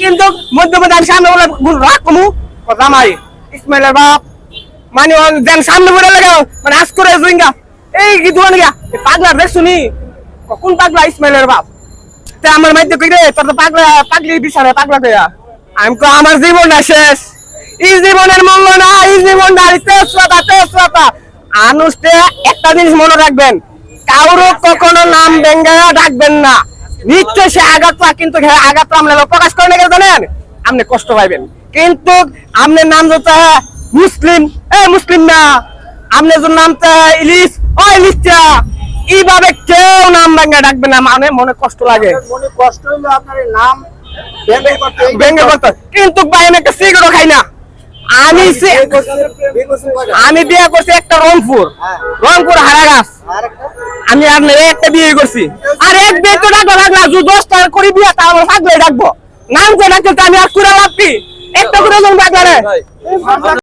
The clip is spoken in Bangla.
কিন্তু আমি সামনে বলে রাখ কমু। ইসমাইলের বাপ মানে যেন সামনে বলে মানে আজ করে জুইঙ্গা। এই দেখ শুনি পাগলা ইসমাইলের বাপ? তে আমার মাইতে কই রে, তোর তো পাগলা পাগলি পাগলা কইয়া। আমি কো আমার জীবনটা শেষ। এই জীবনের মূল্য না এই জীবন জীবনটা তেজপাতা তেজপাতা আনুষ্ঠে একটা জিনিস মনে রাখবেন কারও কখনো নাম বেঙ্গায়া ডাকবেন না। নিশ্চয় সে আঘাত পা কিন্তু হ্যাঁ আঘাত আপনি প্রকাশ করে না জানেন? আপনি কষ্ট পাইবেন। কিন্তু আপনার নাম যত মুসলিম এ মুসলিম না। আপনার যে নামটা ইলিশ ও ইলিশটা এইভাবে কেউ নাম ভাঙ্গা ডাকবে না মানে মনে কষ্ট লাগে। মনে কষ্ট হইল আপনার নাম ব্যঙ্গ করতে কিন্তু ভাই আমি একটা খাই না। আমি? আমি বিয়ে করছি একটা রংপুর। হ্যাঁ। রংপুর হারাগাছ? আমি আপনার একটা বিয়ে করছি। আর এক বিয়ে তো ডাকবো ডাকলা দু দশটা করে বিয়ে তা আমার থাকলে ডাকবো নাম করে ডাকতে আমি আর কুড়া লাভ একটা করে জন ডাকলা রে।